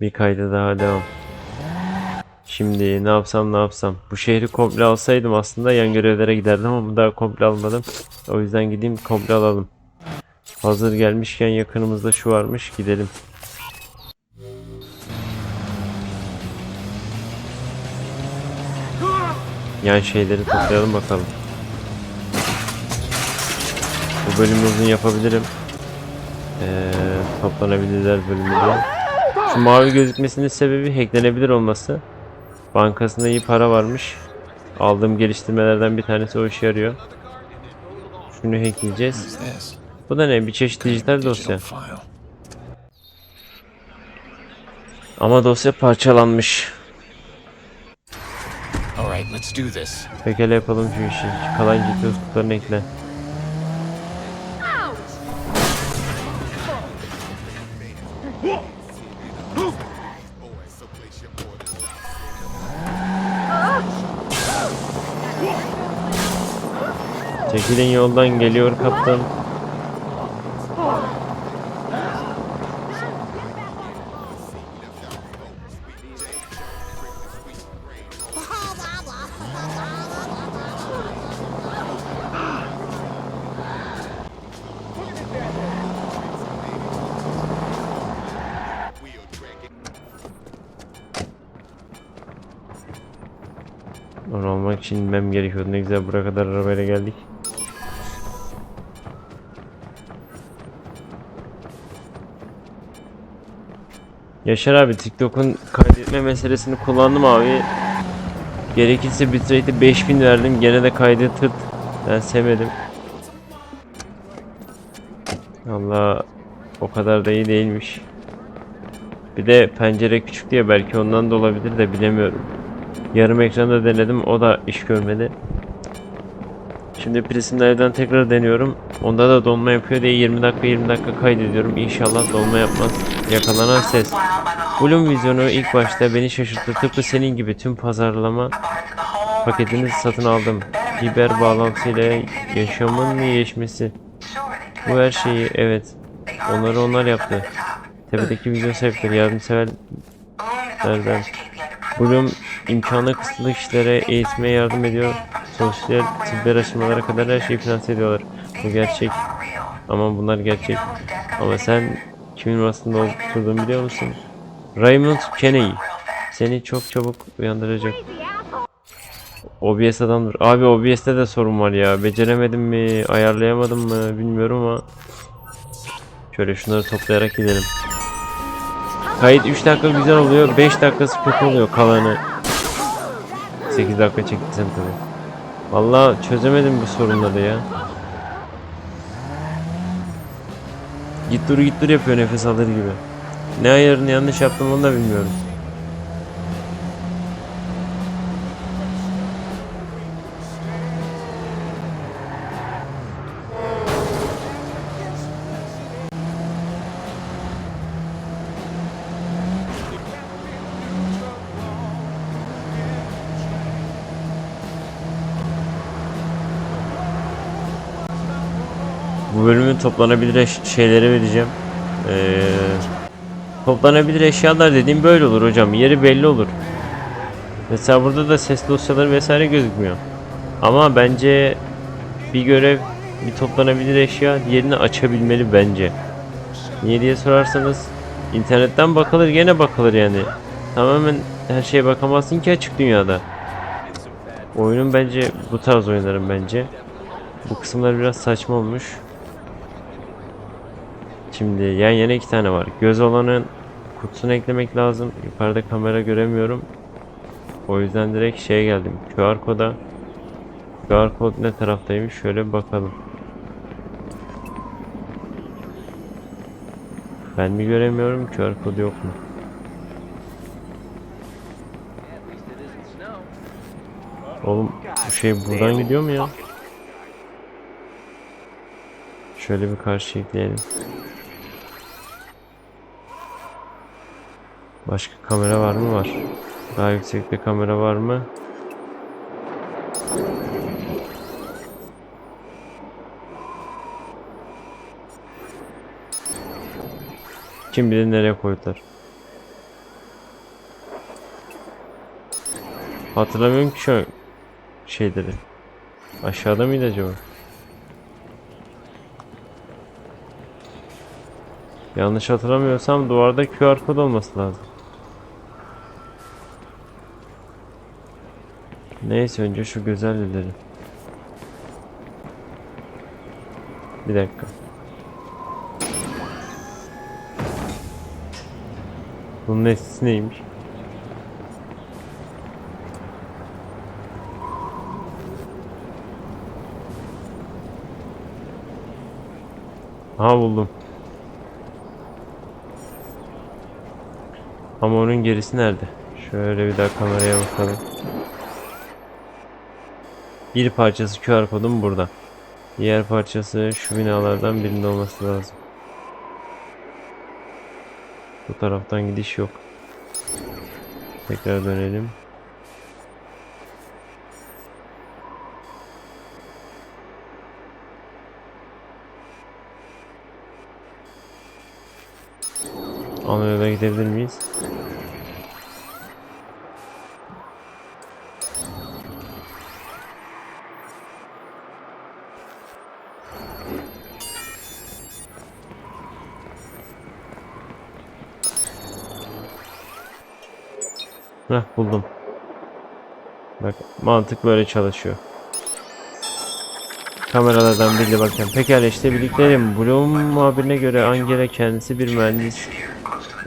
Bir kayda daha devam. Şimdi ne yapsam ne yapsam. Bu şehri komple alsaydım aslında yan görevlere giderdim ama daha komple almadım. O yüzden gideyim komple alalım. Hazır gelmişken yakınımızda şu varmış gidelim. Yan şeyleri toplayalım bakalım. Bu bölümü uzun yapabilirim. Ee, toplanabilirler bölümü de. Şu mavi gözükmesinin sebebi hacklenebilir olması. Bankasında iyi para varmış. Aldığım geliştirmelerden bir tanesi o işe yarıyor. Şunu hackleyeceğiz. Bu da ne? Bir çeşit dijital dosya. Ama dosya parçalanmış. Pekala yapalım şu işi. Kalan GPU kutularını ekle. Çekilin yoldan geliyor kaptan. Onu almak için inmem gerekiyordu. Ne güzel buraya kadar arabayla geldik. Yaşar abi TikTok'un kaydetme meselesini kullandım abi. Gerekirse bitrate'i 5000 verdim. Gene de kaydı. Ben sevmedim. Allah o kadar da iyi değilmiş. Bir de pencere küçük diye belki ondan da olabilir de bilemiyorum. Yarım ekranda denedim o da iş görmedi. Şimdi Prism'le evden tekrar deniyorum. Onda da donma yapıyor diye 20 dakika 20 dakika kaydediyorum. İnşallah donma yapmaz. Yakalanan ses. Bloom vizyonu ilk başta beni şaşırttı. Tıpkı senin gibi tüm pazarlama paketini satın aldım. Biber bağlantısıyla yaşamın iyileşmesi. Bu her şeyi evet. Onları onlar yaptı. Tepedeki vizyon sahipleri yardımseverlerden. Bloom imkanı kısıtlı kişilere eğitmeye yardım ediyor. Sosyal tıbbi araştırmalara kadar her şeyi finanse ediyorlar. Bu gerçek. Ama bunlar gerçek. Ama sen kimin aslında oturduğunu biliyor musun? Raymond Kenney. Seni çok çabuk uyandıracak. OBS adamdır. Abi OBS'te de sorun var ya. Beceremedim mi, ayarlayamadım mı bilmiyorum ama. Şöyle şunları toplayarak gidelim. Kayıt 3 dakika güzel oluyor, 5 dakikası kötü oluyor kalanı. 8 dakika çektiysem tabii. Vallahi çözemedim bu sorunları ya. Git dur git dur yapıyor nefes alır gibi. Ne ayarını yanlış yaptım onu da bilmiyorum. Bu bölümün toplanabilir şeyleri vereceğim. Ee, toplanabilir eşyalar dediğim böyle olur hocam. Yeri belli olur. Mesela burada da ses dosyaları vesaire gözükmüyor. Ama bence bir görev bir toplanabilir eşya diğerini açabilmeli bence. Niye diye sorarsanız internetten bakılır gene bakılır yani. Tamamen her şeye bakamazsın ki açık dünyada. Oyunun bence bu tarz oyunların bence. Bu kısımlar biraz saçma olmuş. Şimdi yan yana iki tane var. Göz olanın kutusunu eklemek lazım. Yukarıda kamera göremiyorum. O yüzden direkt şeye geldim. QR koda. QR kod ne taraftaymış? Şöyle bakalım. Ben mi göremiyorum? QR kodu yok mu? Oğlum bu şey buradan gidiyor mu ya? Şöyle bir karşı ekleyelim. Başka kamera var mı? Var. Daha yüksekte kamera var mı? Kim bilir nereye koydular. Hatırlamıyorum ki şu şeyleri. Aşağıda mıydı acaba? Yanlış hatırlamıyorsam duvarda QR kod olması lazım. Neyse önce şu güzel halledelim. Bir dakika. Bunun nesnesi neymiş? Aha buldum. Ama onun gerisi nerede? Şöyle bir daha kameraya bakalım. Bir parçası QR kodum burada. Diğer parçası şu binalardan birinde olması lazım. Bu taraftan gidiş yok. Tekrar dönelim. Ana yola gidebilir miyiz? Heh buldum. Bak mantık böyle çalışıyor. Kameralardan birine bakın. Pekala işte birlikteyiz. Bloom muhabirine göre Angela kendisi bir mühendis.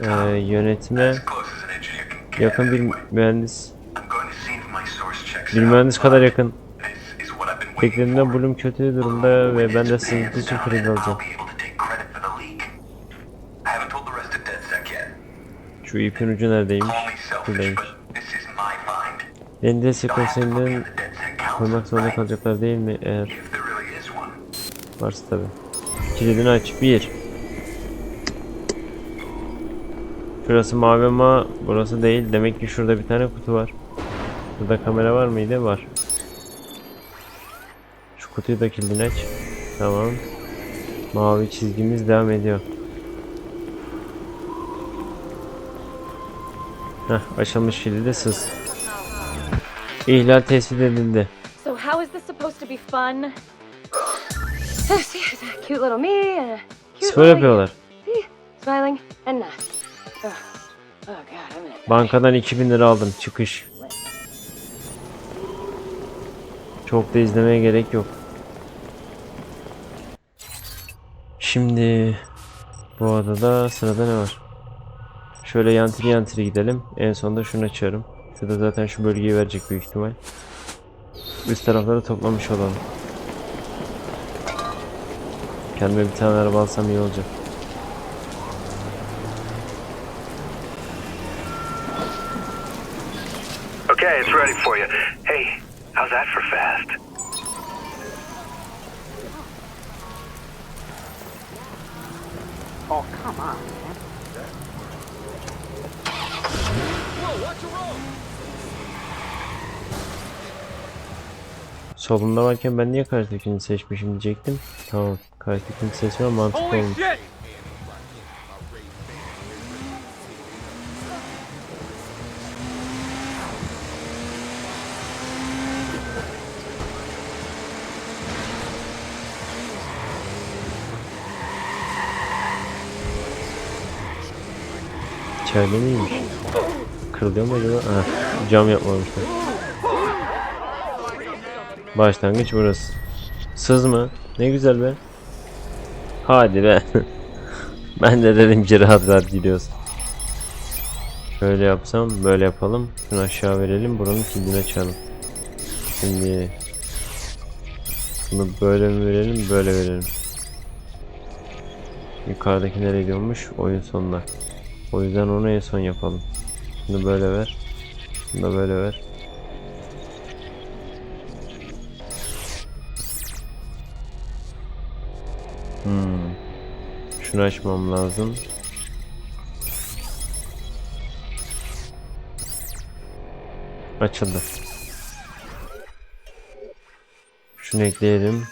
Ee, yönetime yakın bir mühendis. Bir mühendis kadar yakın. Beklediğimden Bloom kötü durumda ve ben de sızıntı için alacağım. Şu ipin ucu neredeymiş? Buradaymış. Beni destek konserinden koymak zorunda kalacaklar değil mi? Eğer varsa tabi. Kilidini aç. Bir. Şurası mavi ama burası değil. Demek ki şurada bir tane kutu var. Burada kamera var mıydı? Var. Şu kutuyu da kilidini aç. Tamam. Mavi çizgimiz devam ediyor. Heh, açılmış kilidi sız. İhlal tespit edildi. So how is this supposed to be fun? Cute little me and Spor yapıyorlar. smiling and not. Oh. Bankadan 2000 lira aldım. Çıkış. Çok da izlemeye gerek yok. Şimdi bu adada sırada ne var? Şöyle yantri yantri gidelim. En sonunda şunu açarım. Şurada zaten şu bölgeyi verecek büyük ihtimal. Üst tarafları toplamış olalım. Kendime bir tane araba alsam iyi olacak. Okay, it's ready for you. Hey, how's that for fast? Oh, come on, Solumda varken ben niye karşıdakini seçmişim diyecektim. Tamam. Karşıdakini seçmem mantıklı olmuş. İçeride miymiş? Kırılıyor mu acaba? Ha, cam yapmamışlar. Başlangıç burası. Sız mı? Ne güzel be. Hadi be. ben de dedim ki rahat rahat gidiyoruz. Şöyle yapsam böyle yapalım. Şunu aşağı verelim. Buranın kilidini açalım. Şimdi bunu böyle mi verelim böyle verelim. Yukarıdaki nereye gidiyormuş? Oyun sonuna. O yüzden onu en son yapalım. Bunu böyle ver. Bunu da böyle ver. Hmm. Şunu açmam lazım. Açıldı. Şunu ekleyelim.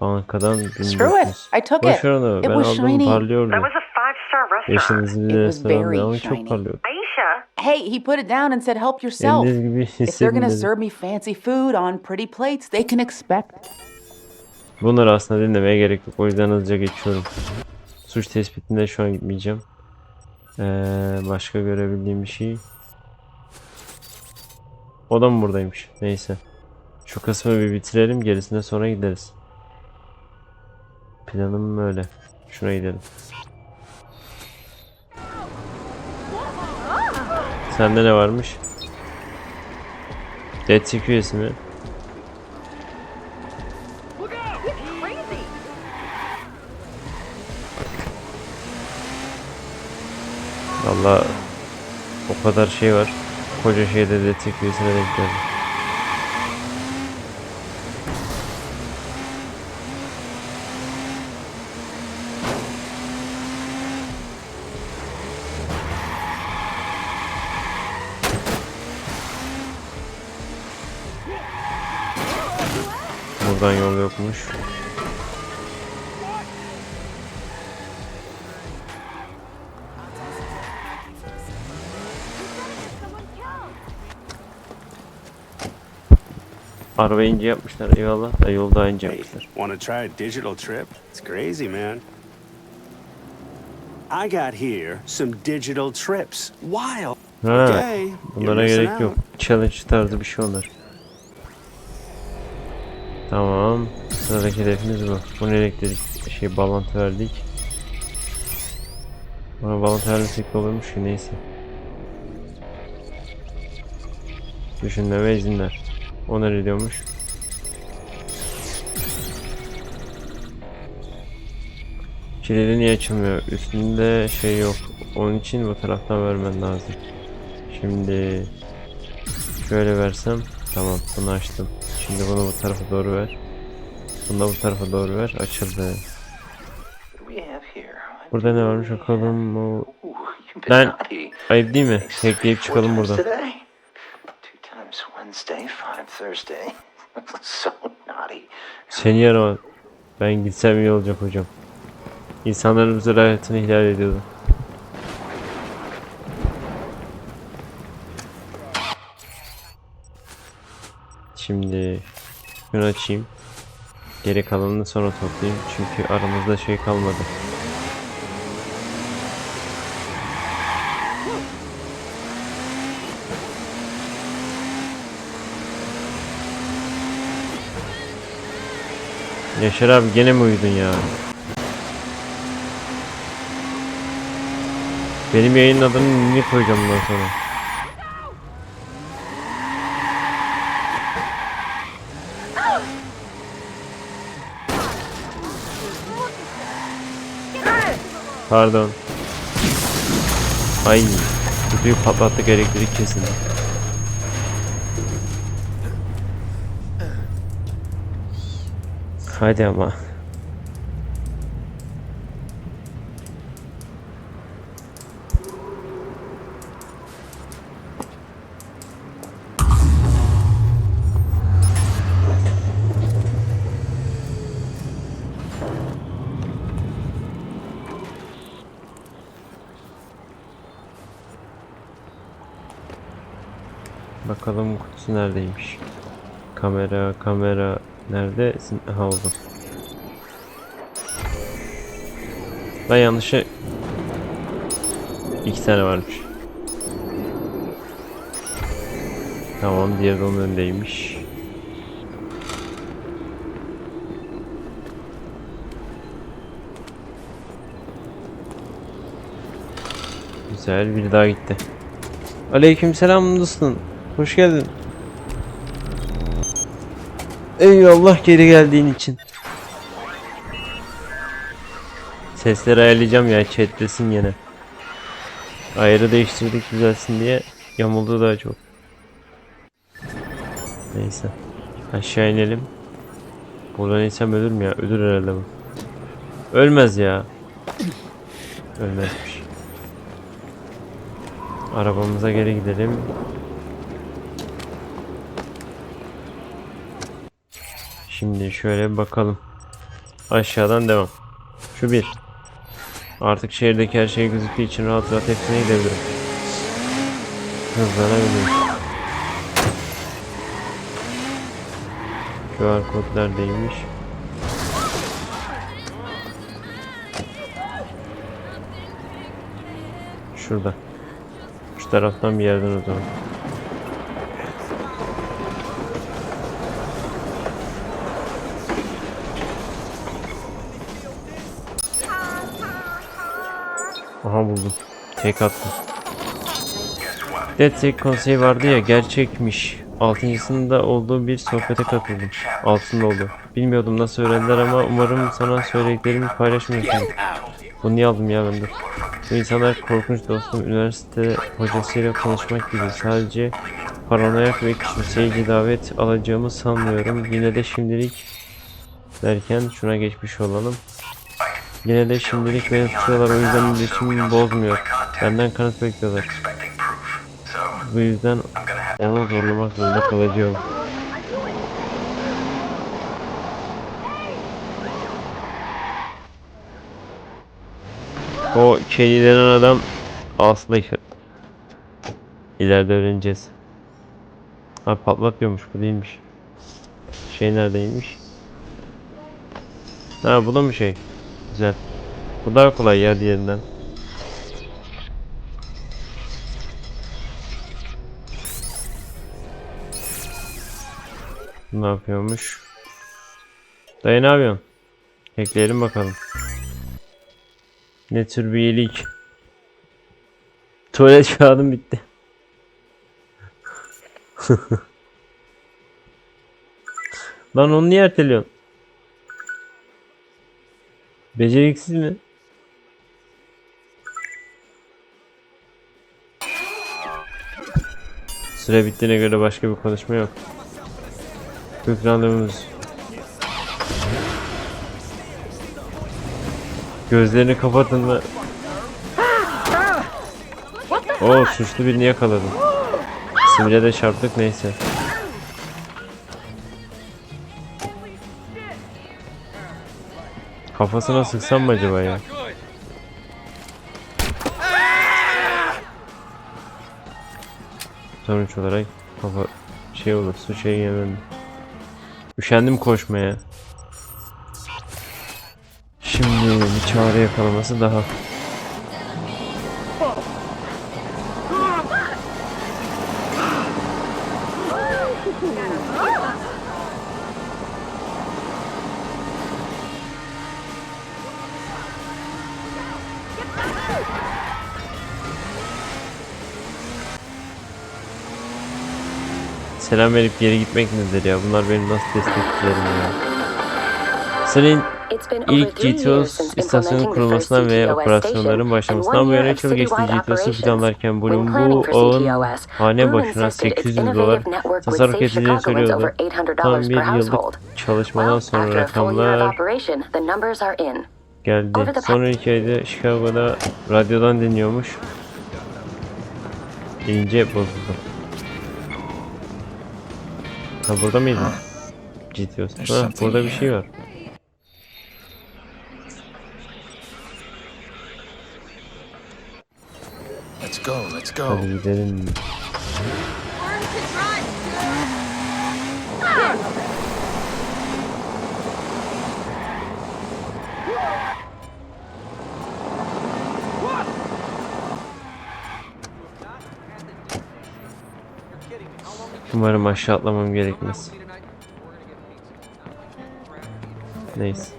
Bankadan Screw it. 1400. I took it. It Ben was aldım shiny. parlıyordu. That was a five-star restaurant. Yeşil It bir was restoran very ama shiny. çok parlıyordu. Aisha, Hey, he put it down and said help yourself. If they're gonna serve me fancy food on pretty plates, they can expect. Bunları aslında dinlemeye gerek yok. O yüzden hızlıca geçiyorum. Suç tespitinde şu an gitmeyeceğim. Ee, başka görebildiğim bir şey. O da mı buradaymış? Neyse. Şu kısmı bir bitirelim. Gerisine sonra gideriz. Planım böyle. Şuna gidelim. Sende ne varmış? Dead üyesi mi? Valla o kadar şey var. Koca şeyde de tek üyesine denk geldim. Buradan yol yokmuş. Arabayı ince yapmışlar eyvallah da yolu daha ince yapmışlar. want to try a digital trip? It's crazy, man. I got here some digital trips. Wild. Ha, bunlara gerek yok. Challenge tarzı bir şey onlar. Tamam. Sıradaki hedefimiz bu. Bu ne elektrik şey bağlantı verdik. Bana bağlantı vermesek de olurmuş ki neyse. Düşünme ve izinler. O nereye diyormuş? Kilidi niye açılmıyor? Üstünde şey yok. Onun için bu taraftan vermen lazım. Şimdi şöyle versem tamam bunu açtım. Şimdi bunu bu tarafa doğru ver. Bunu da bu tarafa doğru ver. Açıldı. Burada ne varmış bakalım. Been Lan ayıp değil mi? Hackleyip çıkalım buradan. Wednesday, five Thursday. so naughty. Seni yarama. Ben gitsem iyi olacak hocam. İnsanların özel hayatını ihlal ediyordu. Şimdi şunu açayım. Geri kalanını sonra toplayayım. Çünkü aramızda şey kalmadı. Yaşar abi gene mi uyudun ya? Benim yayının adını ne koyacağım bundan sonra? Pardon. Ay, kutuyu patlattık elektrik kesildi. Hadi ama. Bakalım kutusu neredeymiş. Kamera, kamera nerede? Sin- Aha oldu. Ben yanlışı iki tane varmış. Tamam, diğeri de onun önündeymiş. Güzel, biri daha gitti. Aleykümselam dostum. Hoş geldin. Eyvallah geri geldiğin için. Sesleri ayarlayacağım ya chatlesin yine. Ayarı değiştirdik düzelsin diye yamuldu daha çok. Neyse. Aşağı inelim. Buradan insem ölür mü ya? Ölür herhalde bu. Ölmez ya. Ölmezmiş. Arabamıza geri gidelim. Şimdi şöyle bakalım. Aşağıdan devam. Şu bir. Artık şehirdeki her şey gözüktüğü için rahat rahat hepsine gidebilirim. hızlanabilir. QR kod neredeymiş? Şurada. Şu taraftan bir yerden o zaman. Aha buldum. Tek attım. Dead konseyi vardı ya gerçekmiş. Altıncısında olduğu bir sohbete katıldım. Altında oldu. Bilmiyordum nasıl öğrendiler ama umarım sana söylediklerimi paylaşmıyorsun. Bunu niye aldım ya ben de? Bu insanlar korkunç dostum. Üniversite hocasıyla konuşmak gibi. Sadece paranoyak ve kimseyi davet alacağımı sanmıyorum. Yine de şimdilik derken şuna geçmiş olalım. Yine de şimdilik beni tutuyorlar o yüzden iletişimimi bozmuyor. Benden kanıt bekliyorlar. Bu yüzden onu zorlamak zorunda kalacağım. O Kenny denen adam aslında ileride öğreneceğiz. Ha patlatıyormuş bu değilmiş. Şey neredeymiş? Ha bu da mı şey? Güzel. Bu daha kolay ya diğerinden. Ne yapıyormuş? Dayı ne yapıyorsun? Ekleyelim bakalım. Ne tür bir iyilik? Tuvalet kağıdım bitti. Lan onu niye erteliyorsun? Beceriksiz mi? Süre bittiğine göre başka bir konuşma yok. İlk randevumuz. Gözlerini kapatın mı? Oo suçlu birini yakaladım. Simre de çarptık neyse. Kafasına sıksam mı acaba ya? Sonuç olarak kafa şey olur su şey yemem. Üşendim koşmaya. Şimdi bir çare yakalaması daha. Selam verip geri gitmek nedir ya? Bunlar benim nasıl destekçilerim ya? Senin İlk GTOS istasyonun kurulmasından ve operasyonların başlamasından bu yana çok geçti GTOS'u planlarken planning bu ağın hane başına insisted its 800 dolar tasarruf Chicagoans söylüyordu. over $800 Tam bir yıllık çalışmadan sonra rakamlar geldi. Sonra hikayede Chicago'da radyodan dinliyormuş. İnce bozuldu. Ha burada mıydı? GTOS. Ha burada bir şey var. Let's go, let's go. Hadi gidelim. Umarım aşağı atlamam gerekmez. Neyse.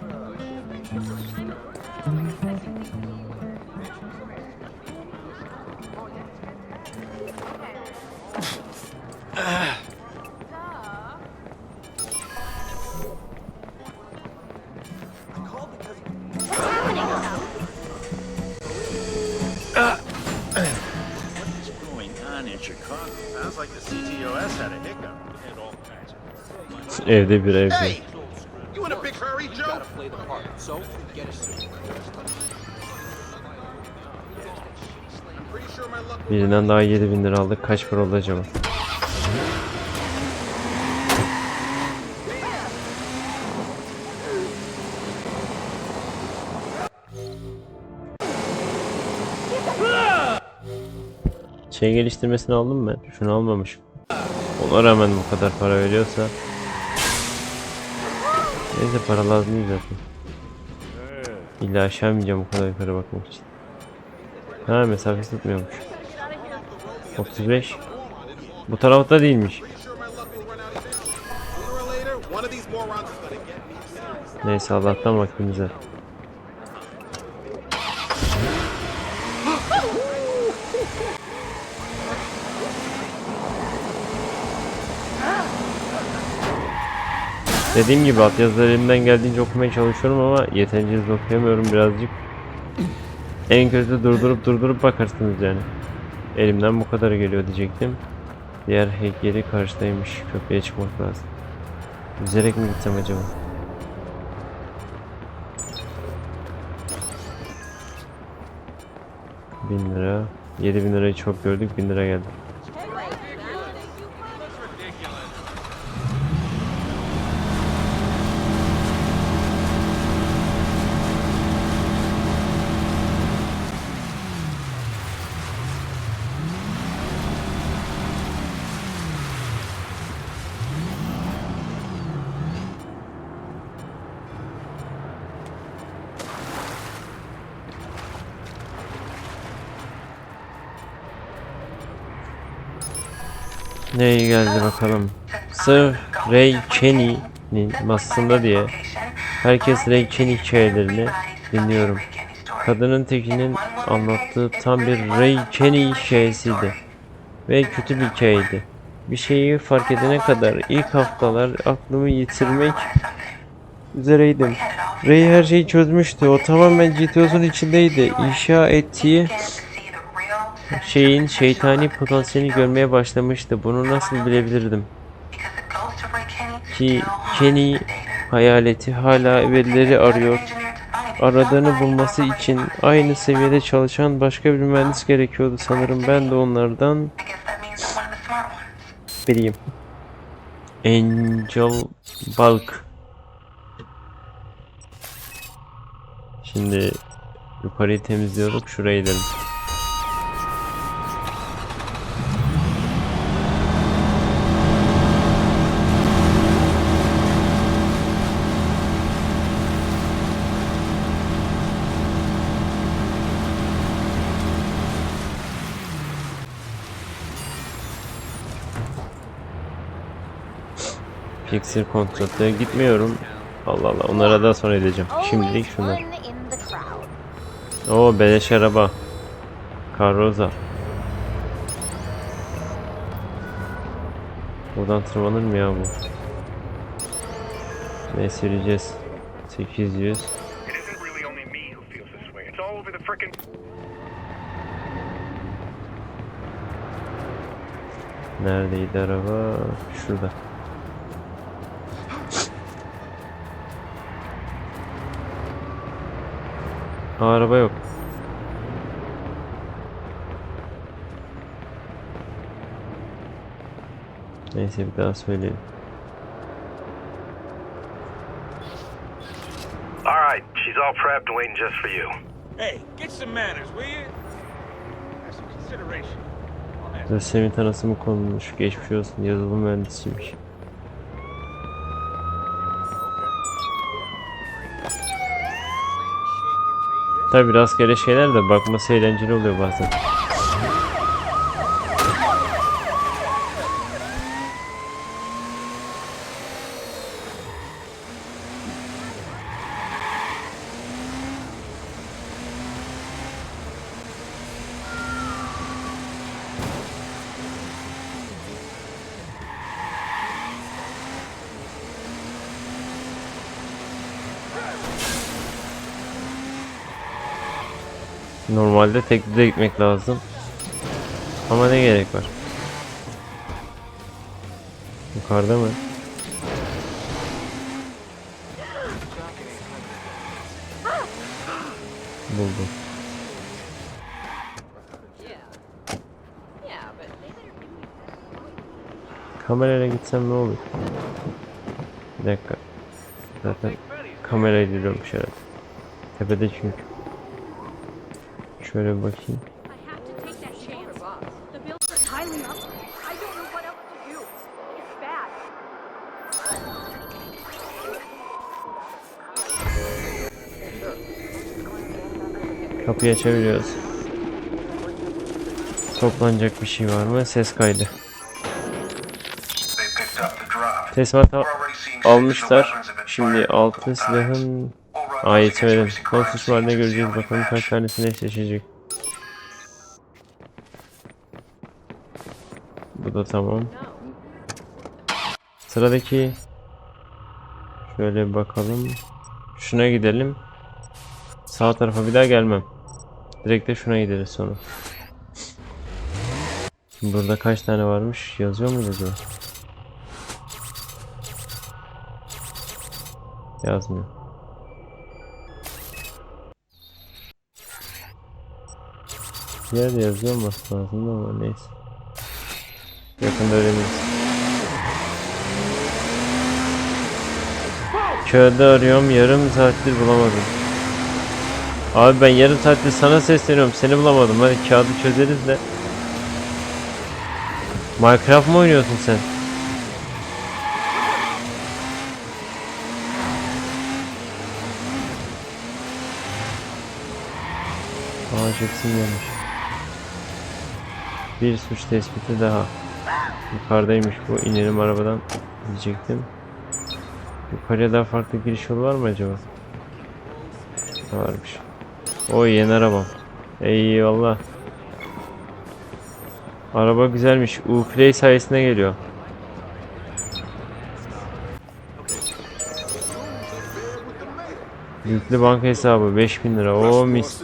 Evde bir evde. Hey! You in a big hurry, Joe? Birinden daha 7000 lira aldık. Kaç para oldu acaba? Şey geliştirmesini aldım mı ben? Şunu almamışım. Ona rağmen bu kadar para veriyorsa. Neyse para lazım değil zaten. İlla aşağı bu kadar yukarı bakmak için. Ha mesafesi tutmuyormuş. 35. Bu tarafta değilmiş. Neyse Allah'tan vaktimiz var. Dediğim gibi altyazıları elimden geldiğince okumaya çalışıyorum ama yeterince hızlı okuyamıyorum birazcık. En kötü durdurup durdurup bakarsınız yani. Elimden bu kadar geliyor diyecektim. Diğer heykeli karşıdaymış. Köprüye çıkmak lazım. Yüzerek mi gitsem acaba? Bin lira. 7000 lirayı çok gördük. 1000 lira geldi. Ne geldi bakalım. Sir Ray Kenny'nin masasında diye herkes Ray Kenny hikayelerini dinliyorum. Kadının tekinin anlattığı tam bir Ray Kenny hikayesiydi. Ve kötü bir hikayeydi. Bir şeyi fark edene kadar ilk haftalar aklımı yitirmek üzereydim. Ray her şeyi çözmüştü. O tamamen GTO'sun içindeydi. İnşa ettiği şeyin şeytani potansiyelini görmeye başlamıştı. Bunu nasıl bilebilirdim? Ki Kenny hayaleti hala verileri arıyor. Aradığını bulması için aynı seviyede çalışan başka bir mühendis gerekiyordu sanırım. Ben de onlardan biriyim. Angel Bulk. Şimdi yukarıyı temizliyorduk. Şuraya gidelim. Pixel kontratlara gitmiyorum. Allah Allah onlara daha sonra edeceğim. Şimdilik şunlar. Oo beleş araba. Carroza. Buradan tırmanır mı ya bu? Neyse yürüyeceğiz. 800. It isn't really Aa, araba yok. Neyse bir daha söyleyelim. All right, she's all prepped and waiting just for you. Hey, get some manners, will you? Have some consideration. Lösemi tanısı mı konulmuş? Geçmiş olsun. Yazılım mühendisiymiş. Tabi rastgele şeyler de bakması eğlenceli oluyor bazen. Normalde de gitmek lazım. Ama ne gerek var? Yukarıda mı? Buldum. Kamerayla gitsem ne olur? Bir dakika. Zaten kamerayla gidiyormuş herhalde. Tepede çünkü. Şöyle bir bakayım. Kapıyı açabiliyoruz. Toplanacak bir şey var mı? Ses kaydı. Teslimat almışlar. Şimdi altın silahım Aa yetişemedim. Son var ne göreceğiz bakalım kaç match. tanesini eşleşecek. Bu da tamam. Sıradaki şöyle bakalım. Şuna gidelim. Sağ tarafa bir daha gelmem. Direkt de şuna gideriz sonra. Şimdi burada kaç tane varmış? Yazıyor mu acaba? Yazmıyor. Bir yerde yazıyor olması lazım ama neyse. Yakında öğreniriz. Kağıdı arıyorum yarım saattir bulamadım. Abi ben yarım saattir sana sesleniyorum seni bulamadım hadi kağıdı çözeriz de. Minecraft mı oynuyorsun sen? Aa Jackson gelmiş. Bir suç tespiti daha. Yukarıdaymış bu. İnelim arabadan diyecektim. Yukarıya daha farklı giriş yolu var mı acaba? Varmış. O yeni arabam. Eyvallah. Araba güzelmiş. Uplay sayesinde geliyor. Yüklü banka hesabı 5000 lira. O mis.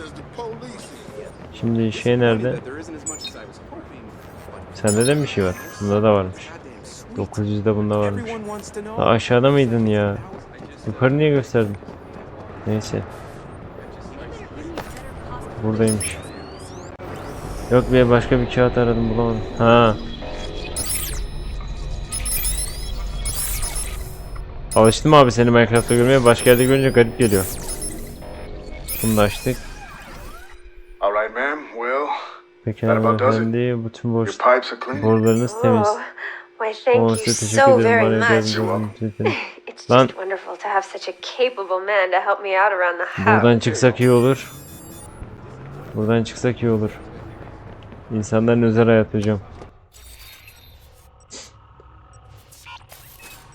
Şimdi şey nerede? Sende de mi bir şey var? Bunda da varmış. 900'de bunda varmış. Ha, aşağıda mıydın ya? Yukarı niye gösterdin? Neyse. Buradaymış. Yok be başka bir kağıt aradım bulamadım. Ha. Alıştım abi seni Minecraft'ta görmeye başka yerde görünce garip geliyor. Bunu da açtık. Pekala hanımefendi bütün your boş pipes are clean. borularınız temiz. Oh, why, thank you so very much. It's Lan. just wonderful to have such a capable man to help me out around the house. Buradan çıksak iyi olur. Buradan çıksak iyi olur. İnsanların özel hayatı hocam.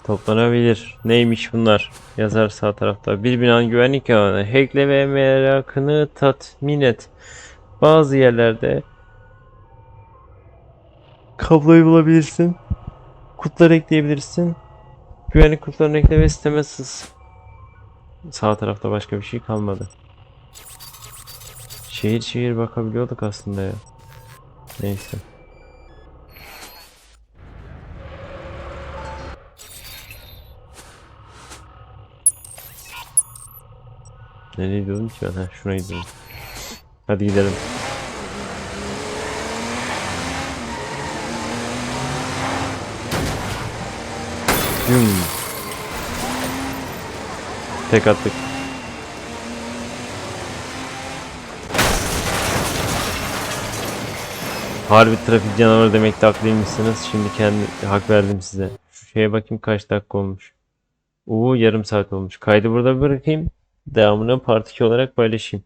Toplanabilir. Neymiş bunlar? Yazar sağ tarafta. Bir binanın güvenlik alanı. Hackle ve merakını tatmin et. Bazı yerlerde kabloyu bulabilirsin. Kutuları ekleyebilirsin. Güvenlik kutularını ekle ve sisteme sız. Sağ tarafta başka bir şey kalmadı. Şehir şehir bakabiliyorduk aslında ya. Neyse. Nereye gidiyordum ki ben? Ha, şuna gidiyorum. Hadi gidelim. Yum. Tek attık. Harbi trafik canavarı demekte haklıymışsınız. Şimdi kendi hak verdim size. Şu şeye bakayım kaç dakika olmuş. Oo yarım saat olmuş. Kaydı burada bırakayım. Devamını part 2 olarak paylaşayım.